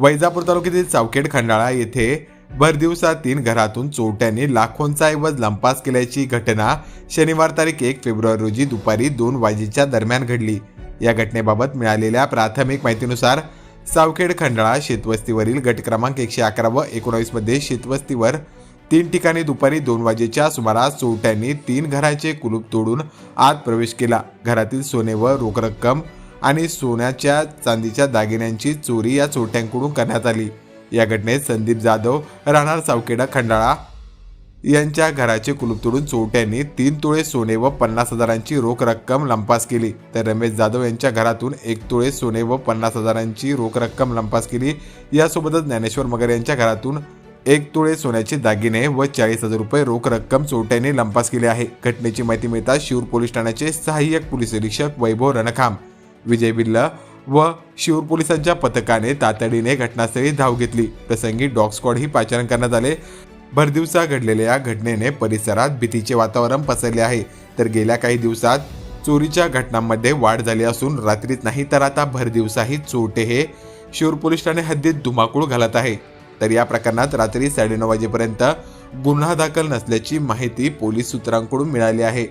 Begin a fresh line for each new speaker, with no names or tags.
वैजापूर तालुक्यातील चावखेड खंडाळा येथे भरदिवसा तीन घरातून चोरट्यांनी लाखोंचा ऐवज लंपास केल्याची घटना शनिवार तारीख एक फेब्रुवारी रोजी दुपारी दोन वाजेच्या दरम्यान घडली. या घटनेबाबत मिळालेल्या प्राथमिक माहितीनुसार सावखेड खंडाळा शेतवस्तीवरील गट क्रमांक एकशे अकरा व एकोणावीसमध्ये शेतवस्तीवर तीन ठिकाणी दुपारी दोन वाजेच्या सुमारास चोरट्यांनी तीन घराचे कुलूप तोडून आत प्रवेश केला. घरातील सोने व रोख रक्कम आणि सोन्याच्या चांदीच्या दागिन्यांची चोरी या चोरट्यांकडून करण्यात आली. या घटनेत संदीप जाधव राहणार सावकेडा खंडाळा यांच्या घराचे कुलूप तोडून चोरट्यांनी तीन तोळे सोने व पन्नास हजारांची रोख रक्कम लंपास केली. तर रमेश जाधव यांच्या घरातून एक तोळे सोने व पन्नास हजारांची रोख रक्कम लंपास केली. यासोबतच ज्ञानेश्वर मगर यांच्या घरातून एक तोळे सोन्याचे दागिने व चाळीस हजार रुपये रोख रक्कम चोरट्यांनी लंपास केली आहे. घटनेची माहिती मिळताच शिरूर पोलीस ठाण्याचे सहाय्यक पोलीस निरीक्षक वैभव रणखाम विजय बिल्ला व शिवूर पोलिसांच्या पथकाने तातडीने घटनास्थळी धाव घेतली. प्रसंगी डॉग स्क्वॉडही पाचारण करण्यात आले. भरदिवसा घडलेल्या या घटनेने परिसरात भीतीचे वातावरण पसरले आहे. तर गेल्या काही दिवसात चोरीच्या घटनांमध्ये वाढ झाली असून रात्रीत नाही तर आता भरदिवसाही चोरटे हे शिवूर पोलीस ठाणे हद्दीत धुमाकूळ घालत आहे. तर या प्रकरणात रात्री साडेनऊ वाजेपर्यंत गुन्हा दाखल नसल्याची माहिती पोलीस सूत्रांकडून मिळाली आहे.